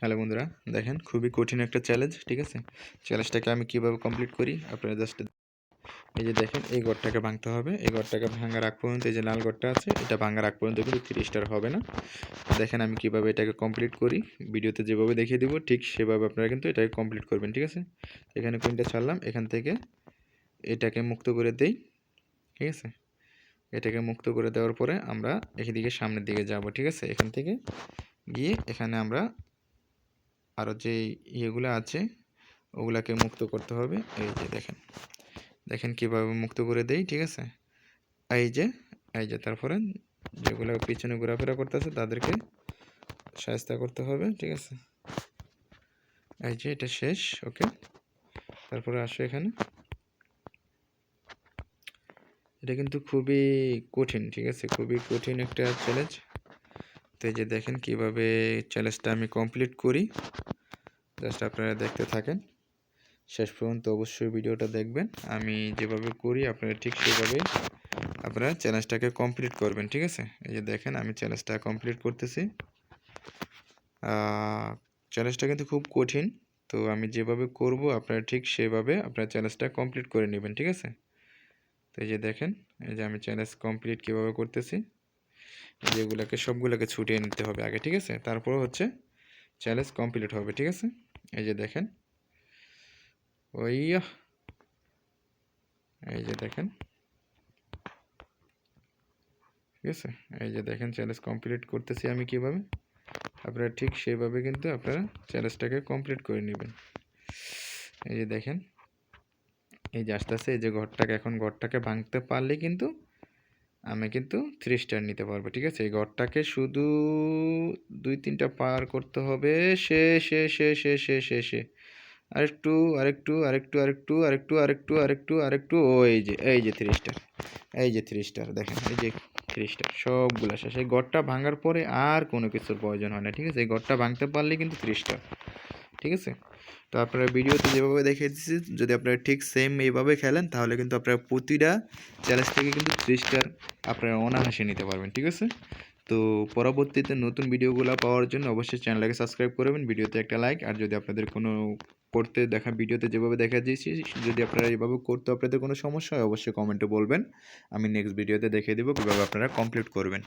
Hello বন্ধুরা, দেখেন খুবই কঠিন একটা চ্যালেঞ্জ ঠিক আছে? চ্যালেঞ্জটাকে আমি কীভাবে কমপ্লিট করি? আপনারা জাস্ট এই যে দেখেন, এই ঘরটাকে ভাঙতে হবে। এই ঘরটাকে ভাঙার আগ পর্যন্ত এই যে লাল ঘরটা আছে, এটা ভাঙার আগ পর্যন্ত কিন্তু থ্রি স্টার হবে না। দেখেন আমি কীভাবে এটাকে কমপ্লিট করি? ভিডিওতে যেভাবে দেখিয়ে দেবো, ঠিক সেভাবে আপনারা কিন্তু এটাকে কমপ্লিট করবেন, ঠিক আছে? এখানে কোনটা ছাড়লাম, এখান থেকে এটাকে মুক্ত করে দেই, ঠিক আছে? এটাকে মুক্ত করে দেওয়ার পরে আমরা এদিকে সামনের দিকে যাব, ঠিক আছে? এখান থেকে গিয়ে এখানে আমরা আরও যে ইয়েগুলো আছে, ওগুলাকে মুক্ত করতে হবে। এই যে দেখেন দেখেন কীভাবে মুক্ত করে দেই, ঠিক আছে? এই যে এই যে তারপরে যেগুলো পিছনে ঘোরাফেরা করতেছে তাদেরকে সাহায্য করতে হবে, ঠিক আছে? এই যে এটা শেষ, ওকে? তারপরে আসো এখানে। এটা কিন্তু খুবই কঠিন, ঠিক আছে? খুবই কঠিন একটা চ্যালেঞ্জ তো এই যে দেখেন কীভাবে চ্যালেঞ্জটা আমি কমপ্লিট করি। জাস্ট আপনারা দেখতে থাকেন। শেষ পর্যন্ত অবশ্যই ভিডিওটা দেখবেন। আমি যেভাবে করি, আপনারা ঠিক সেভাবেই আপনারা চ্যালেঞ্জটাকে কমপ্লিট করবেন, ঠিক আছে? এই যে দেখেন, আমি চ্যালেঞ্জটা কমপ্লিট করতেছি। চ্যালেঞ্জটা কিন্তু খুব কঠিন। তো আমি যেভাবে করব, আপনারা ঠিক সেভাবে আপনারা চ্যালেঞ্জটা কমপ্লিট করে নেবেন, ঠিক আছে? তো এই যে দেখেন, এই যে আমি চ্যালেঞ্জ কমপ্লিট কীভাবে করতেছি? যেগুলোকে সবগুলোকে ছুটিয়ে নিতে হবে আগে, ঠিক আছে? তারপর হচ্ছে চ্যালেঞ্জ কমপ্লিট হবে, ঠিক আছে? এই যে দেখেন। ওই এই যে দেখেন। ঠিক আছে? এই যে দেখেন চ্যালেঞ্জ কমপ্লিট করতেছি আমি কীভাবে? আপনারা ঠিক সেইভাবে কিন্তু আপনারা চ্যালেঞ্জটাকে কমপ্লিট করে নেবেন। এই যে দেখেন। এই যে আস্তে আস্তে এই যে ঘরটাকে, এখন ঘরটাকে ভাঙতে পারলে কিন্তু আমি কিন্তু থ্রি স্টার নিতে পারব, ঠিক আছে? এই ঘরটাকে শুধু দুই তিনটা পার করতে হবে, সে সে সে সে সে সে সে আরেকটু আরেকটু আরেকটু আরেকটু আরেকটু আরেকটু আরেকটু আরেকটু ও এই যে এই যে থ্রি স্টার এই যে থ্রি স্টার দেখেন, এই যে থ্রি স্টার সবগুলো শেষ। এই গড়টা ভাঙার পরে আর কোনো কিছুর প্রয়োজন হয় না, ঠিক আছে? এই গড়টা ভাঙতে পারলে কিন্তু থ্রি স্টার ঠিক আছে? তো আপনারা ভিডিওতে যেভাবে দেখিয়ে দিচ্ছি যদি আপনারা ঠিক সেম এইভাবে খেলেন, তাহলে কিন্তু আপনারা প্রতিটা চ্যালেঞ্জ থেকে কিন্তু থ্রি স্টার আপনারা অনায়াসে নিতে পারবেন, ঠিক আছে? তো পরবর্তীতে নতুন ভিডিওগুলো পাওয়ার জন্য অবশ্যই চ্যানেলটাকে সাবস্ক্রাইব করবেন ভিডিওতে একটা লাইক আর যদি আপনাদের কোনো করতে দেখা, ভিডিওতে যেভাবে দেখা দিয়েছি, যদি আপনারা এইভাবে করতে আপনাদের কোনো সমস্যা হয়, অবশ্যই কমেন্টে বলবেন। আমি নেক্সট ভিডিওতে দেখিয়ে দেবো কীভাবে আপনারা কমপ্লিট করবেন।